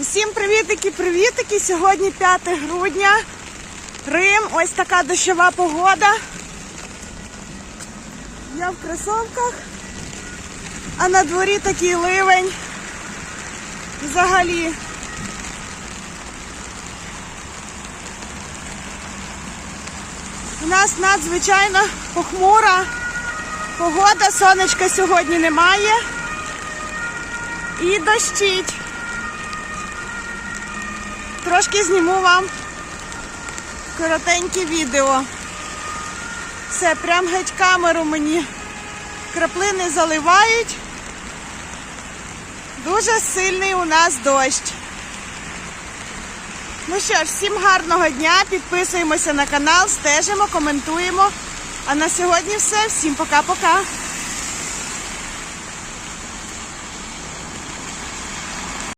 Усім привітики, привітики! Сьогодні 5 грудня. Рим, ось така дощова погода. Я в кросовках, а на дворі такий ливень. Взагалі. У нас надзвичайно похмура погода, сонечка сьогодні немає. І дощить. Трошки зніму вам коротеньке відео. Все, прям геть камеру мені краплини заливають. Дуже сильний у нас дощ. Ну що ж, всім гарного дня, підписуємося на канал, стежимо, коментуємо. А на сьогодні все. Всім пока-пока.